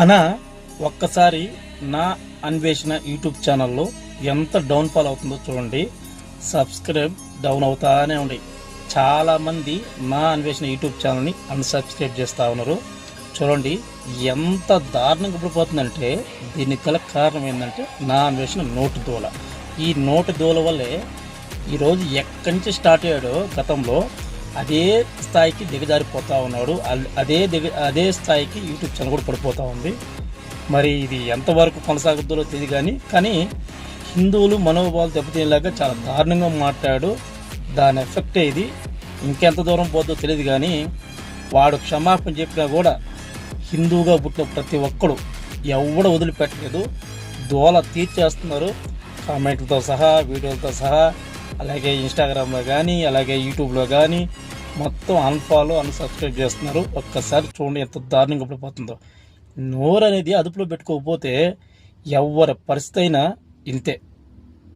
అనా ఒక్కసారి నా అన్వేషణ యూట్యూబ్ ఛానల్లో ఎంత డౌన్ ఫాల్ అవుతుందో చూడండి. సబ్స్క్రైబ్ డౌన్ అవుతానే ఉంది. చాలామంది నా అన్వేషణ యూట్యూబ్ ఛానల్ని అన్సబ్స్క్రైబ్ చేస్తూ ఉన్నారు. చూడండి ఎంత దారుణంగా పడిపోతుందంటే దీనికి గల కారణం ఏంటంటే నా అన్వేషణ నోటు దోల. ఈ నోటు దోల వల్లే ఈరోజు ఎక్కడి నుంచి స్టార్ట్ అయ్యాడో గతంలో అదే స్థాయికి దిగజారిపోతూ ఉన్నాడు. అల్- అదే దిగ అదే స్థాయికి యూట్యూబ్ ఛానల్ కూడా పడిపోతూ ఉంది. మరి ఇది ఎంతవరకు కొనసాగుద్దో తెలియదు కానీ కానీ హిందువులు మనోభావాలు దెబ్బతినేలాగా చాలా దారుణంగా మాట్లాడు. దాని ఎఫెక్టే ఇది. ఇంకెంత దూరం పోతుందో తెలియదు కానీ వాడు క్షమాపణ చెప్పినా కూడా హిందువుగా పుట్టిన ప్రతి ఒక్కడు ఎవడ వదిలిపెట్టలేదు. దోల తీర్చేస్తున్నారు. కామెంట్లతో సహా వీడియోలతో సహా అలాగే ఇన్స్టాగ్రామ్లో కానీ అలాగే యూట్యూబ్లో కానీ మొత్తం అన్ఫాలో అన్సబ్స్క్రైబ్ చేస్తున్నారు. ఒక్కసారి చూడండి ఎంత దారుణంగా పడిపోతుందో. నోరు అనేది అదుపులో పెట్టుకోకపోతే ఎవరి పరిస్థితి అయినా ఇంతే.